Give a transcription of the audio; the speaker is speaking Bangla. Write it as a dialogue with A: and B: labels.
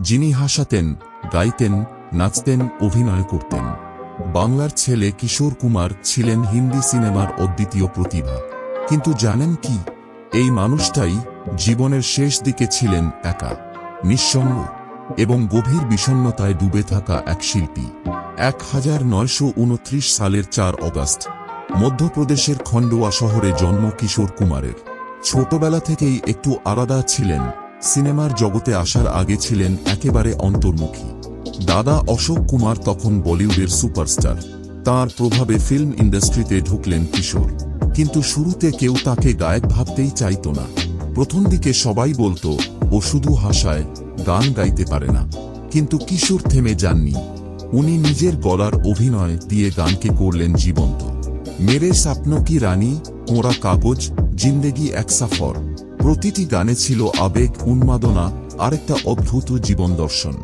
A: যিনি হাসাতেন, গাইতেন, নাচতেন, অভিনয় করতেন। বাংলার ছেলে কিশোর কুমার ছিলেন হিন্দি সিনেমার অদ্বিতীয় প্রতিভা। কিন্তু জানেন কি? এই মানুষটাই জীবনের শেষ দিকে ছিলেন একা, নিঃসঙ্গ এবং গভীর বিষণ্ণতায় ডুবে থাকা এক শিল্পী। এক হাজার নয়শো উনত্রিশ সালের চার অগাস্ট, মধ্যপ্রদেশের খণ্ডোয়া শহরে জন্ম কিশোর কুমারের। ছোটবেলা থেকেই একটু আলাদা ছিলেন সিনেমার জগতে আসার আগে ছিলেন একেবারে অন্তর্মুখী। দাদা অশোক কুমার তখন বলিউডের সুপারস্টার। তার প্রভাবে ফিল্ম ইন্ডাস্ট্রিতে ঢুকলেন কিশোর। কিন্তু শুরুতে কেউ তাকে গায়ক ভাবতেই চাইত না। প্রথম দিকে সবাই বলতো, ও শুধু হাসায়, গান গাইতে পারে না। কিন্তু কিশোর থেমে যাননি। উনি নিজের গলার অভিনয় দিয়ে গানকে করলেন জীবন্ত। মেরে স্বপ্ন কি রানী, কোঁড়া কাগজ, জিন্দেগি এক সাফর। প্রতিটি গানে ছিল আবেগ উন্মাদনা আরেকটা অদ্ভুত জীবন দর্শন।